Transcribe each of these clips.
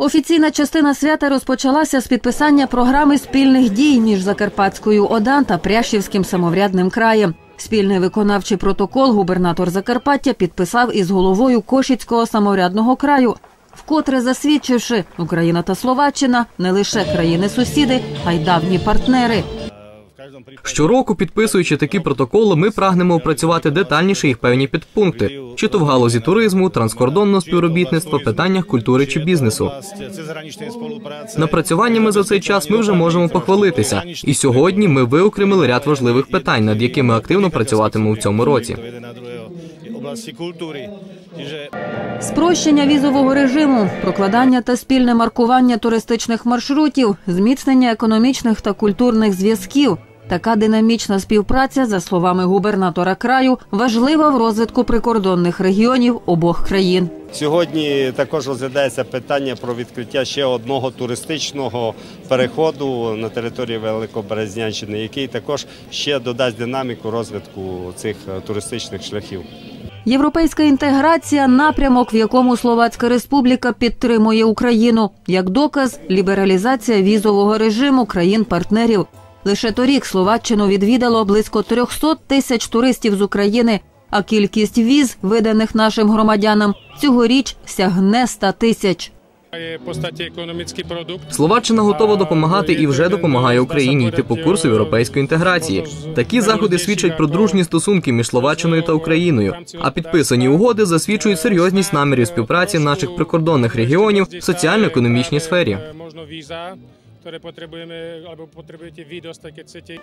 Офіційна частина свята розпочалася з підписання програми спільних дій між Закарпатською ОДА та Прящівським самоврядним краєм. Спільний виконавчий протокол губернатор Закарпаття підписав із головою Кошицького самоврядного краю, вкотре засвідчивши, Україна та Словаччина не лише країни-сусіди, а й давні партнери. Щороку, підписуючи такі протоколи, ми прагнемо опрацювати детальніше їх певні підпункти, чи то в галузі туризму, транскордонного співробітництва, питаннях культури чи бізнесу. Напрацюваннями за цей час ми вже можемо похвалитися. І сьогодні ми виокремили ряд важливих питань, над якими активно працюватимемо в цьому році. Спрощення візового режиму, прокладання та спільне маркування туристичних маршрутів, зміцнення економічних та культурних зв'язків. Така динамічна співпраця, за словами губернатора краю, важлива в розвитку прикордонних регіонів обох країн. Сьогодні також розглядається питання про відкриття ще одного туристичного переходу на території Великоберезнянщини, який також ще додасть динаміку розвитку цих е, туристичних шляхів. Європейська інтеграція напрямок, в якому Словацька Республіка підтримує Україну, як доказ лібералізація візового режиму країн-партнерів. Лише торік Словаччину відвідало близько 300 тисяч туристів з України, а кількість віз, виданих нашим громадянам, цьогоріч сягне 100 тисяч. Словаччина готова допомагати і вже допомагає Україні йти по курсу європейської інтеграції. Такі заходи свідчать про дружні стосунки між Словаччиною та Україною. А підписані угоди засвідчують серйозність намірів співпраці наших прикордонних регіонів в соціально-економічній сфері. Ktoré potrebujeme, alebo potrebujete vy dostať, keď chcete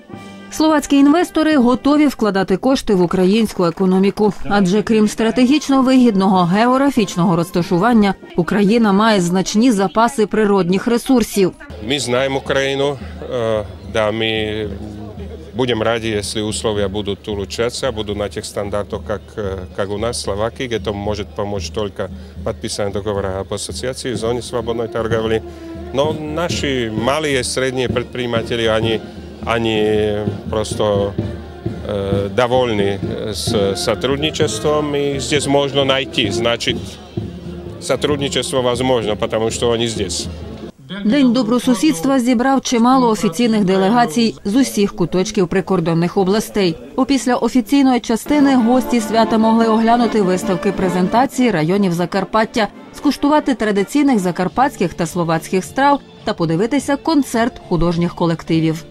Словацькі інвестори готові вкладати кошти в українську економіку, адже крім стратегічно вигідного географічного розташування, Україна має значні запаси природних ресурсів. My знаємо Україну, е, да, ми будем рады, если условия будут улучшаться, будут на тех стандартах, э, как у нас, в Словакии, где может помочь только подписание договора об ассоциации, зоне свободной торговли. Но наши малые и средние предприниматели, они, они просто э, довольны с сотрудничеством, и здесь можно найти, значит, сотрудничество возможно, потому что они здесь. День добросусідства зібрав чимало офіційних делегацій з усіх куточків прикордонних областей. Опісля офіційної частини гості свята могли оглянути виставки презентації районів Закарпаття, скуштувати традиційних закарпатських та словацьких страв та подивитися концерт художніх колективів.